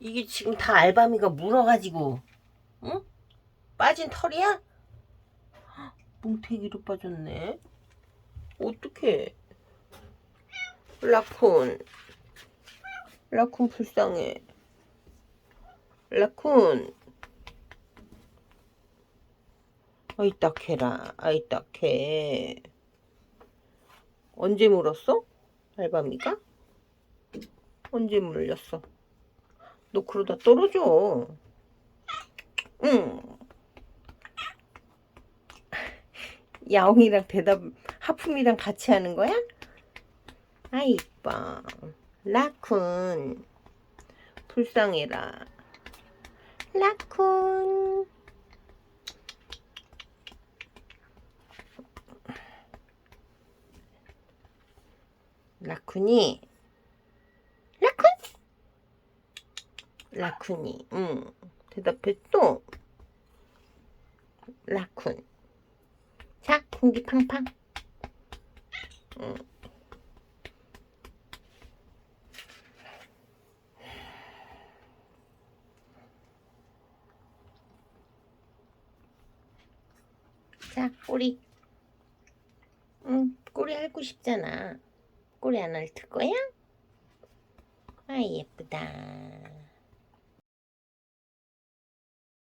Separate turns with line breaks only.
이게 지금 다 알바미가 물어가지고, 응? 빠진 털이야? 뭉태기로 빠졌네. 어떡해. 라쿤. 라쿤 불쌍해. 라쿤. 아이 딱해라. 아이 딱해. 언제 물었어? 알바미가? 언제 물렸어? 너 그러다 떨어져. 응. 야옹이랑 대답, 하품이랑 같이 하는 거야? 아, 이뻐. 라쿤. 불쌍해라. 라쿤. 라쿤이. 라쿤? 라쿤이. 응. 대답해 또. 라쿤. 자, 공기 팡팡. 응. 자, 꼬리. 응, 꼬리 핥고 싶잖아. 꼬리 안 핥을 거야? 아, 예쁘다.